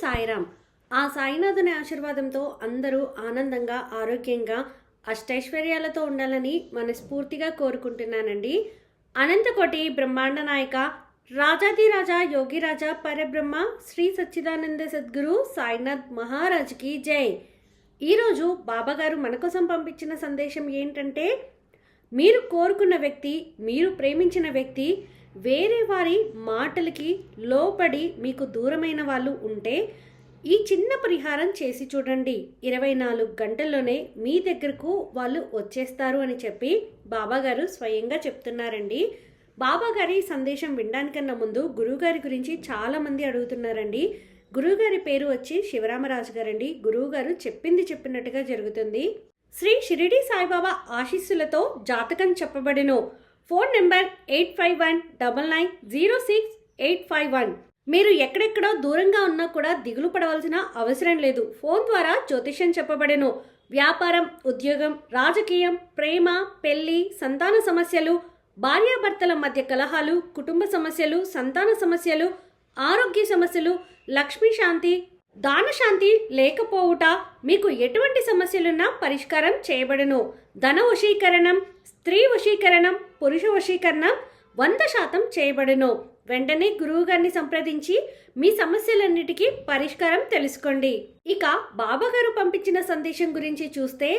సాయిరామ్ ఆ సాయినాథుని ఆశీర్వాదంతో అందరూ ఆనందంగా ఆరోగ్యంగా అష్టైశ్వర్యాలతో ఉండాలని మనస్ఫూర్తిగా కోరుకుంటున్నానండి. అనంతకోటి బ్రహ్మాండ నాయక రాజాదిరాజా యోగిరాజా పరబ్రహ్మ శ్రీ సచ్చిదానంద సద్గురు సాయినాథ్ మహారాజ్కి జై. ఈరోజు బాబాగారు మన కోసం పంపించిన సందేశం ఏంటంటే మీరు కోరుకున్న వ్యక్తి మీరు ప్రేమించిన వ్యక్తి వేరే వారి మాటలకి లోపడి మీకు దూరమైన వాళ్ళు ఉంటే ఈ చిన్న పరిహారం చేసి చూడండి. ఇరవై నాలుగు గంటల్లోనే మీ దగ్గరకు వాళ్ళు వచ్చేస్తారు అని చెప్పి బాబాగారు స్వయంగా చెప్తున్నారండి. బాబాగారి సందేశం వినడానికన్నా ముందు గురువుగారి గురించి చాలామంది అడుగుతున్నారండి. గురువుగారి పేరు వచ్చి శివరామరాజు గారండి. గురువుగారు చెప్పింది చెప్పినట్టుగా జరుగుతుంది. శ్రీ షిరిడి సాయిబాబా ఆశీస్సులతో జాతకం చెప్పబడినో. Phone number eight five one double nine zero six eight five one. మీరు ఎక్కడెక్కడో దూరంగా ఉన్నా కూడా దిగులు పడవలసిన అవసరం లేదు. ఫోన్ ద్వారా జ్యోతిష్యం చెప్పబడెను. వ్యాపారం ఉద్యోగం రాజకీయం ప్రేమ పెళ్ళి సంతాన సమస్యలు భార్యాభర్తల మధ్య కలహాలు కుటుంబ సమస్యలు సంతాన సమస్యలు ఆరోగ్య సమస్యలు లక్ష్మీ శాంతి దానశాంతి లేకపోవుట మీకు ఎటువంటి సమస్యలున్నా పరిష్కారం చేయబడును. ధన వశీకరణం స్త్రీ వశీకరణం పురుష వశీకరణం వంద శాతం చేయబడును. వెంటనే గురువుగారిని సంప్రదించి మీ సమస్యలన్నిటికీ పరిష్కారం తెలుసుకోండి. ఇక బాబాగారు పంపించిన సందేశం గురించి చూస్తే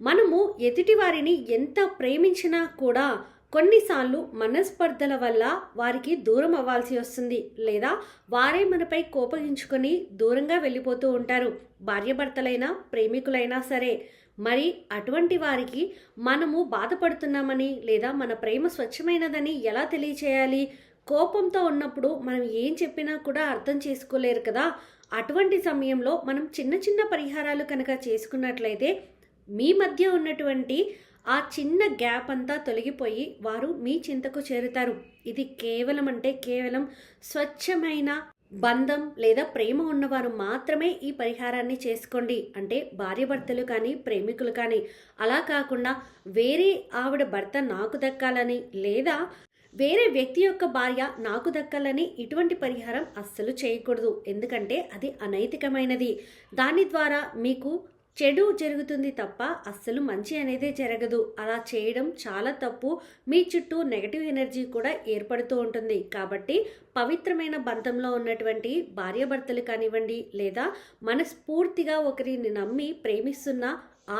మనము ఎదుటి వారిని ఎంత ప్రేమించినా కూడా కొన్నిసార్లు మనస్పర్ధల వల్ల వారికి దూరం అవ్వాల్సి వస్తుంది. లేదా వారే మనపై కోపగించుకొని దూరంగా వెళ్ళిపోతూ ఉంటారు. భార్యభర్తలైనా ప్రేమికులైనా సరే. మరి అటువంటి వారికి మనము బాధపడుతున్నామని లేదా మన ప్రేమ స్వచ్ఛమైనదని ఎలా తెలియచేయాలి? కోపంతో ఉన్నప్పుడు మనం ఏం చెప్పినా కూడా అర్థం చేసుకోలేరు కదా. అటువంటి సమయంలో మనం చిన్న చిన్న పరిహారాలు కనుక చేసుకున్నట్లయితే మీ మధ్య ఉన్నటువంటి ఆ చిన్న గ్యాప్ అంతా తొలగిపోయి వారు మీ చింతకు చేరుతారు. ఇది కేవలం అంటే కేవలం స్వచ్ఛమైన బంధం లేదా ప్రేమ ఉన్నవారు మాత్రమే ఈ పరిహారాన్ని చేసుకోండి. అంటే భార్యభర్తలు కానీ ప్రేమికులు కానీ. అలా కాకుండా వేరే ఆవిడ భర్త నాకు దక్కాలని లేదా వేరే వ్యక్తి యొక్క భార్య నాకు దక్కాలని ఇటువంటి పరిహారం అస్సలు చేయకూడదు. ఎందుకంటే అది అనైతికమైనది. దాని ద్వారా మీకు చెడు జరుగుతుంది తప్ప అస్సలు మంచి అనేది జరగదు. అలా చేయడం చాలా తప్పు. మీ చుట్టూ నెగటివ్ ఎనర్జీ కూడా ఏర్పడుతూ ఉంటుంది. కాబట్టి పవిత్రమైన బంధంలో ఉన్నటువంటి భార్యాభర్తలు కానివ్వండి లేదా మనస్ఫూర్తిగా ఒకరిని నమ్మి ప్రేమిస్తున్న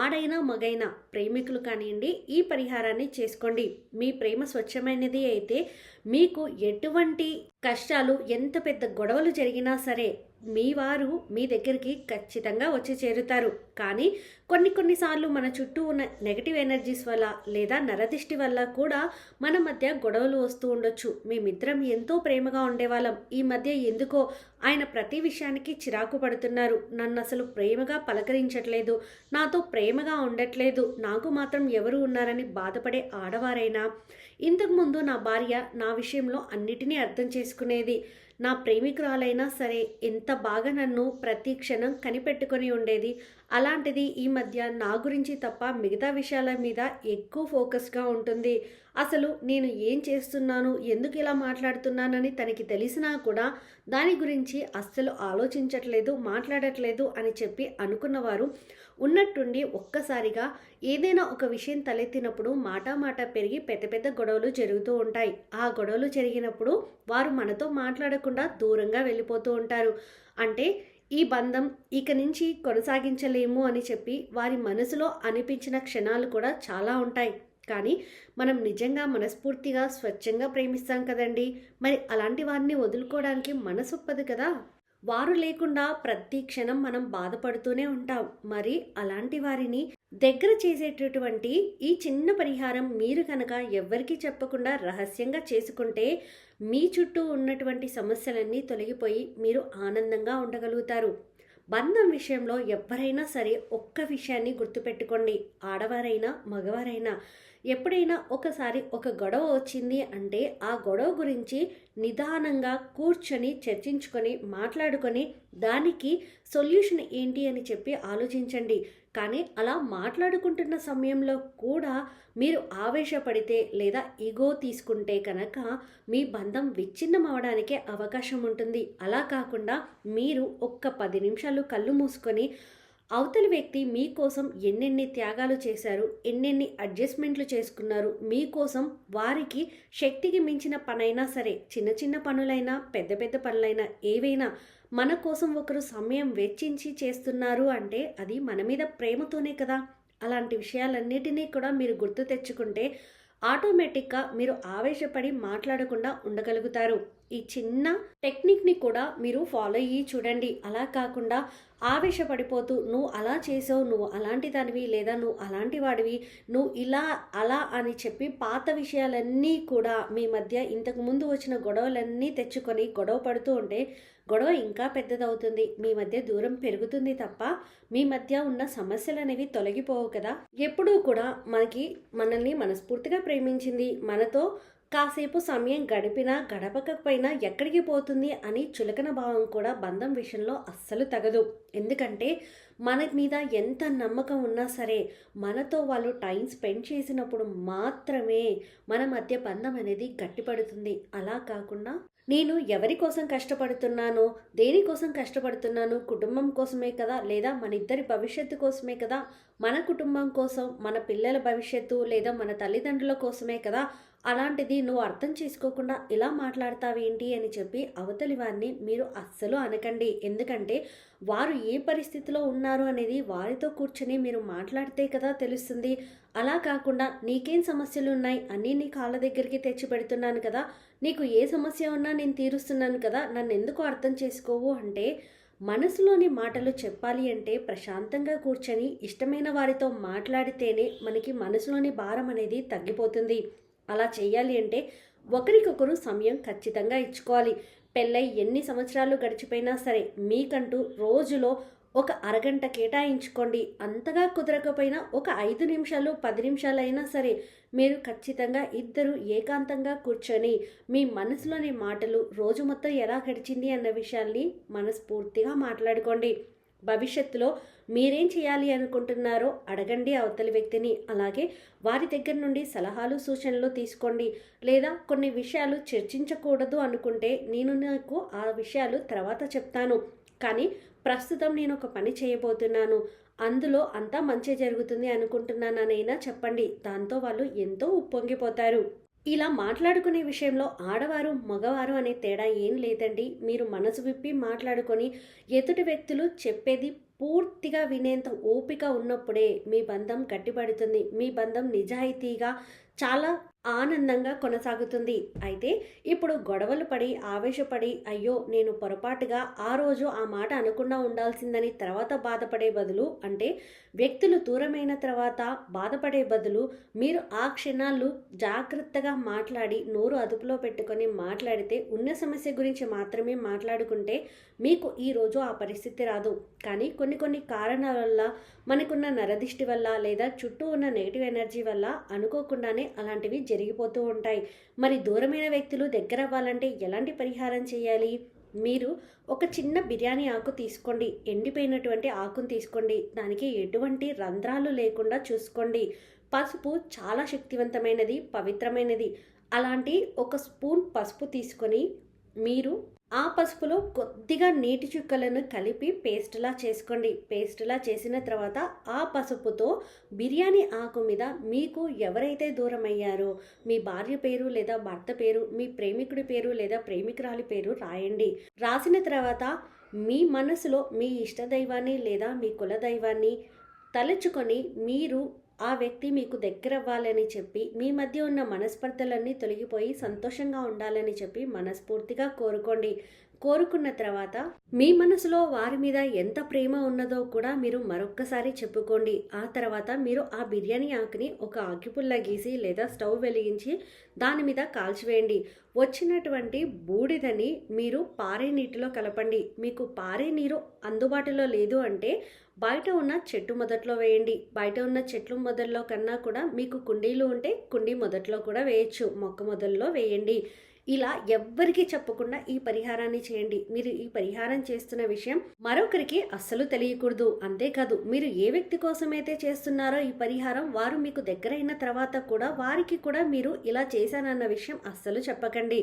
ఆడైనా మగైనా ప్రేమికులు కానివ్వండి ఈ పరిహారాన్ని చేసుకోండి. మీ ప్రేమ స్వచ్ఛమైనది అయితే మీకు ఎటువంటి కష్టాలు ఎంత పెద్ద గొడవలు జరిగినా సరే మీ వారు మీ దగ్గరికి ఖచ్చితంగా వచ్చి చేరుతారు. కానీ కొన్ని కొన్నిసార్లు మన చుట్టూ ఉన్న నెగటివ్ ఎనర్జీస్ వల్ల లేదా నరదిష్టి వల్ల కూడా మన మధ్య గొడవలు వస్తూ ఉండొచ్చు. మేమిద్దరం ఎంతో ప్రేమగా ఉండేవాళ్ళం. ఈ మధ్య ఎందుకో ఆయన ప్రతి విషయానికి చిరాకు పడుతున్నారు. నన్ను అసలు ప్రేమగా పలకరించట్లేదు. నాతో ప్రేమగా ఉండట్లేదు. నాకు మాత్రం ఎవరు ఉన్నారని బాధపడే ఆడవారైనా. ఇంతకుముందు నా భార్య నా విషయంలో అన్నిటినీ అర్థం చేసుకునేది. నా ప్రేమికురాలైనా సరే ఎంత బాగా నన్ను ప్రతి క్షణం కనిపెట్టుకొని ఉండేది అలాంటిది ఈ మధ్య నా గురించి తప్ప మిగతా విషయాల మీద ఎక్కువ ఫోకస్గా ఉంటుంది. అసలు నేను ఏం చేస్తున్నాను? ఎందుకు ఇలా మాట్లాడుతున్నానని తనకి తెలిసినా కూడా దాని గురించి అస్సలు ఆలోచించట్లేదు మాట్లాడట్లేదు అని చెప్పి అనుకున్నవారు ఉన్నట్టుండి ఒక్కసారిగా ఏదైనా ఒక విషయం తలెత్తినప్పుడు మాట మాట పెరిగి పెద్ద పెద్ద గొడవలు జరుగుతూ ఉంటాయి. ఆ గొడవలు జరిగినప్పుడు వారు మనతో మాట్లాడకుండా దూరంగా వెళ్ళిపోతూ ఉంటారు. అంటే ఈ బంధం ఇక నుంచి కొనసాగించలేము అని చెప్పి వారి మనసులో అనిపించిన క్షణాలు కూడా చాలా ఉంటాయి. కానీ మనం నిజంగా మనస్ఫూర్తిగా స్వచ్ఛంగా ప్రేమిస్తాం కదండి. మరి అలాంటి వారిని వదులుకోవడానికి మనసు ఒప్పదు కదా? వారు లేకుండా ప్రతి క్షణం మనం బాధపడుతూనే ఉంటాం. మరి అలాంటి వారిని దగ్గర చేసేటటువంటి ఈ చిన్న పరిహారం మీరు కనుక ఎవ్వరికీ చెప్పకుండా రహస్యంగా చేసుకుంటే మీ చుట్టూ ఉన్నటువంటి సమస్యలన్నీ తొలగిపోయి మీరు ఆనందంగా ఉండగలుగుతారు. బంధం విషయంలో ఎవరైనా సరే ఒక్క విషయాన్ని గుర్తుపెట్టుకోండి. ఆడవారైనా మగవారైనా ఎప్పుడైనా ఒకసారి ఒక గొడవ వచ్చింది అంటే ఆ గొడవ గురించి నిదానంగా కూర్చొని చర్చించుకొని మాట్లాడుకొని దానికి సొల్యూషన్ ఏంటి అని చెప్పి ఆలోచించండి. కానీ అలా మాట్లాడుకుంటున్న సమయంలో కూడా మీరు ఆవేశపడితే లేదా ఈగో తీసుకుంటే కనుక మీ బంధం విచ్ఛిన్నం అవడానికే అవకాశం ఉంటుంది. అలా కాకుండా మీరు ఒక్క పది నిమిషాలు కళ్ళు మూసుకొని అవతలి వ్యక్తి మీకోసం ఎన్నెన్ని త్యాగాలు చేశారు ఎన్నెన్ని అడ్జస్ట్మెంట్లు చేసుకున్నారు మీకోసం వారికి శక్తికి మించిన పనైనా సరే చిన్న చిన్న పనులైనా పెద్ద పెద్ద పనులైనా ఏవైనా మన కోసం ఒకరు సమయం వెచ్చించి చేస్తున్నారు అంటే అది మన మీద ప్రేమతోనే కదా. అలాంటి విషయాలన్నిటినీ కూడా మీరు గుర్తు తెచ్చుకుంటే ఆటోమేటిక్గా మీరు ఆవేశపడి మాట్లాడకుండా ఉండగలుగుతారు. ఈ చిన్న టెక్నిక్ని కూడా మీరు ఫాలో అయ్యి చూడండి. అలా కాకుండా ఆవేశపడిపోతూ నువ్వు అలా చేసావు నువ్వు అలాంటి దానివి లేదా నువ్వు అలాంటి వాడివి నువ్వు ఇలా అలా అని చెప్పి పాత విషయాలన్నీ కూడా మీ మధ్య ఇంతకు ముందు వచ్చిన గొడవలన్నీ తెచ్చుకొని గొడవ పడుతూ ఉంటే గొడవ ఇంకా పెద్దదవుతుంది. మీ మధ్య దూరం పెరుగుతుంది తప్ప మీ మధ్య ఉన్న సమస్యలు అనేవి తొలగిపోవు కదా. ఎప్పుడూ కూడా మనకి మనల్ని మనస్ఫూర్తిగా ప్రేమించింది మనతో కాసేపు సమయం గడిపినా గడపకపోయినా ఎక్కడికి పోతుంది అని చులకన భావం కూడా బంధం విషయంలో అస్సలు తగదు. ఎందుకంటే మన మీద ఎంత నమ్మకం ఉన్నా సరే మనతో వాళ్ళు టైం స్పెండ్ చేసినప్పుడు మాత్రమే మన మధ్య బంధం అనేది గట్టిపడుతుంది. అలా కాకుండా నేను ఎవరి కోసం కష్టపడుతున్నానో దేనికోసం కష్టపడుతున్నాను కుటుంబం కోసమే కదా? లేదా మన ఇద్దరి భవిష్యత్తు కోసమే కదా? మన కుటుంబం కోసం మన పిల్లల భవిష్యత్తు లేదా మన తల్లిదండ్రుల కోసమే కదా? అలాంటిది నువ్వు అర్థం చేసుకోకుండా ఇలా మాట్లాడతావేంటి అని చెప్పి అవతలి వారిని మీరు అస్సలు అనకండి. ఎందుకంటే వారు ఏ పరిస్థితిలో ఉన్నారు అనేది వారితో కూర్చొని మీరు మాట్లాడితే కదా తెలుస్తుంది. అలా కాకుండా నీకేం సమస్యలు ఉన్నాయి అన్నీ నీ కాళ్ళ దగ్గరికి తెచ్చి పెడుతున్నాను కదా. నీకు ఏ సమస్య ఉన్నా నేను తీరుస్తున్నాను కదా. నన్ను ఎందుకు అర్థం చేసుకోవు అంటే మనసులోని మాటలు చెప్పాలి అంటే ప్రశాంతంగా కూర్చొని ఇష్టమైన వారితో మాట్లాడితేనే మనకి మనసులోని భారం అనేది తగ్గిపోతుంది. అలా చేయాలి అంటే ఒకరికొకరు సమయం ఖచ్చితంగా ఇచ్చుకోవాలి. పెళ్ళై ఎన్ని సంవత్సరాలు గడిచిపోయినా సరే మీకంటూ రోజులో ఒక అరగంట కేటాయించుకోండి. అంతగా కుదరకపోయినా ఒక ఐదు నిమిషాలు పది నిమిషాలు అయినా సరే మీరు ఖచ్చితంగా ఇద్దరు ఏకాంతంగా కూర్చొని మీ మనసులోని మాటలు రోజు మొత్తం ఎలా గడిచింది అన్న విషయాన్ని మనస్ఫూర్తిగా మాట్లాడుకోండి. భవిష్యత్తులో మీరేం చేయాలి అనుకుంటున్నారో అడగండి అవతలి వ్యక్తిని. అలాగే వారి దగ్గర నుండి సలహాలు సూచనలు తీసుకోండి. లేదా కొన్ని విషయాలు చర్చించకూడదు అనుకుంటే నేను నాకు ఆ విషయాలు తర్వాత చెప్తాను. కానీ ప్రస్తుతం నేను ఒక పని చేయబోతున్నాను అందులో అంతా మంచి జరుగుతుంది అనుకుంటున్నాననైనా చెప్పండి. దాంతో వాళ్ళు ఎంతో ఉప్పొంగిపోతారు. ఇలా మాట్లాడుకునే విషయంలో ఆడవారు మగవారు అనే తేడా ఏం లేదండి. మీరు మనసు విప్పి మాట్లాడుకొని ఎదుటి వ్యక్తులు చెప్పేది పూర్తిగా వినేంత ఓపిక ఉన్నప్పుడే మీ బంధం గట్టిపడుతుంది. మీ బంధం నిజాయితీగా చాలా ఆనందంగా కొనసాగుతుంది. అయితే ఇప్పుడు గొడవలు పడి ఆవేశపడి అయ్యో నేను పొరపాటుగా ఆ రోజు ఆ మాట అనకుండా ఉండాల్సిందని తర్వాత బాధపడే బదులు అంటే వ్యక్తులు దూరమైన తర్వాత బాధపడే బదులు మీరు ఆ క్షణాలు జాగ్రత్తగా మాట్లాడి నోరు అదుపులో పెట్టుకొని మాట్లాడితే ఉన్న సమస్య గురించి మాత్రమే మాట్లాడుకుంటే మీకు ఈరోజు ఆ పరిస్థితి రాదు. కానీ కొన్ని కొన్ని కారణాల వల్ల మనకున్న నరదిష్టి వల్ల లేదా చుట్టూ ఉన్న నెగిటివ్ ఎనర్జీ వల్ల అనుకోకుండానే అలాంటివి జరిగిపోతూ ఉంటాయి. మరి దూరమైన వ్యక్తులు దగ్గర అవ్వాలంటే ఎలాంటి పరిహారం చేయాలి? మీరు ఒక చిన్న బిర్యానీ ఆకు తీసుకోండి. ఎండిపోయినటువంటి ఆకును తీసుకోండి. దానికి ఎటువంటి రంధ్రాలు లేకుండా చూసుకోండి. పసుపు చాలా శక్తివంతమైనది పవిత్రమైనది. అలాంటి ఒక స్పూన్ పసుపు తీసుకొని మీరు ఆ పసుపులో కొద్దిగా నీటి చుక్కలను కలిపి పేస్ట్లా చేసుకోండి. పేస్ట్లా చేసిన తర్వాత ఆ పసుపుతో బిర్యానీ ఆకు మీద మీకు ఎవరైతే దూరం అయ్యారో మీ భార్య పేరు లేదా భర్త పేరు మీ ప్రేమికుడి పేరు లేదా ప్రేమికురాలి పేరు రాయండి. రాసిన తర్వాత మీ మనసులో మీ ఇష్టదైవాన్ని లేదా మీ కులదైవాన్ని తలుచుకొని మీరు ఆ వ్యక్తి మీకు దగ్గర అవ్వాలని చెప్పి మీ మధ్య ఉన్న మనస్పర్ధలన్నీ తొలగిపోయి సంతోషంగా ఉండాలని చెప్పి మనస్ఫూర్తిగా కోరుకోండి. కోరుకున్న తర్వాత మీ మనసులో వారి మీద ఎంత ప్రేమ ఉన్నదో కూడా మీరు మరొక్కసారి చెప్పుకోండి. ఆ తర్వాత మీరు ఆ బిర్యానీ ఆకుని ఒక ఆకిపుల్ల గీసి లేదా స్టవ్ వెలిగించి దాని మీద కాల్చివేయండి. వచ్చినటువంటి బూడిదని మీరు పారే నీటిలో కలపండి. మీకు పారే నీరు అందుబాటులో లేదు అంటే బయట ఉన్న చెట్టు మొదట్లో వేయండి. బయట ఉన్న చెట్లు మొదట్లో కన్నా కూడా మీకు కుండీలు ఉంటే కుండీ మొదట్లో కూడా వేయచ్చు. మొక్క మొదల్లో వేయండి. ఇలా ఎవ్వరికీ చెప్పకుండా ఈ పరిహారాన్ని చేయండి. మీరు ఈ పరిహారం చేస్తున్న విషయం మరొకరికి అస్సలు తెలియకూడదు. అంతేకాదు మీరు ఏ వ్యక్తి కోసమైతే చేస్తున్నారో ఈ పరిహారం వారు మీకు దగ్గరైన తర్వాత కూడా వారికి కూడా మీరు ఇలా చేశానన్న విషయం అస్సలు చెప్పకండి.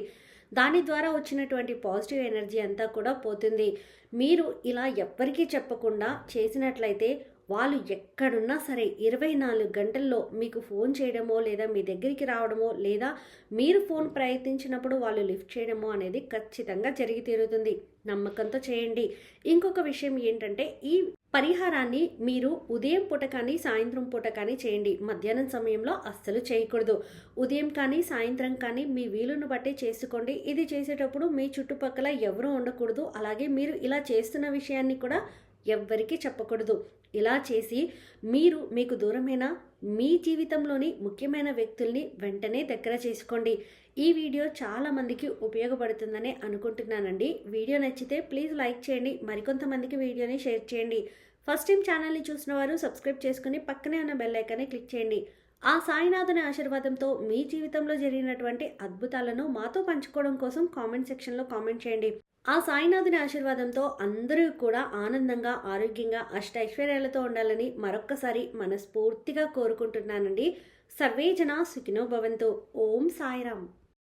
దాని ద్వారా వచ్చినటువంటి పాజిటివ్ ఎనర్జీ అంతా కూడా పోతుంది. మీరు ఇలా ఎవ్వరికీ చెప్పకుండా చేసినట్లయితే వాళ్ళు ఎక్కడున్నా సరే ఇరవై నాలుగు గంటల్లో మీకు ఫోన్ చేయడమో లేదా మీ దగ్గరికి రావడమో లేదా మీరు ఫోన్ ప్రయత్నించినప్పుడు వాళ్ళు లిఫ్ట్ చేయడమో అనేది ఖచ్చితంగా జరిగి తీరుతుంది. నమ్మకంతో చేయండి. ఇంకొక విషయం ఏంటంటే ఈ పరిహారాన్ని మీరు ఉదయం పూట కానీ సాయంత్రం పూట కానీ చేయండి. మధ్యాహ్నం సమయంలో అస్సలు చేయకూడదు. ఉదయం కానీ సాయంత్రం కానీ మీ వీలును బట్టి చేసుకోండి. ఇది చేసేటప్పుడు మీ చుట్టుపక్కల ఎవరూ ఉండకూడదు. అలాగే మీరు ఇలా చేస్తున్న విషయాన్ని కూడా ఎవ్వరికీ చెప్పకూడదు. ఇలా చేసి మీరు మీకు దూరమైన మీ జీవితంలోని ముఖ్యమైన వ్యక్తుల్ని వెంటనే దగ్గర చేసుకోండి. ఈ వీడియో చాలామందికి ఉపయోగపడుతుందని అనుకుంటున్నానండి. వీడియో నచ్చితే ప్లీజ్ లైక్ చేయండి. మరికొంతమందికి వీడియోని షేర్ చేయండి. ఫస్ట్ టైం ఛానల్ని చూసిన వారు సబ్స్క్రైబ్ చేసుకుని పక్కనే ఉన్న బెల్ ఐకాన్ని క్లిక్ చేయండి. ఆ సాయినాథుని ఆశీర్వాదంతో మీ జీవితంలో జరిగినటువంటి అద్భుతాలను మాతో పంచుకోవడం కోసం కామెంట్ సెక్షన్లో కామెంట్ చేయండి. ఆ సాయినాథుని ఆశీర్వాదంతో అందరూ కూడా ఆనందంగా ఆరోగ్యంగా అష్టైశ్వర్యాలతో ఉండాలని మరొక్కసారి మనస్ఫూర్తిగా కోరుకుంటున్నానండి. సర్వే జన సుఖినో భవంతు. ఓం సాయిరామ్.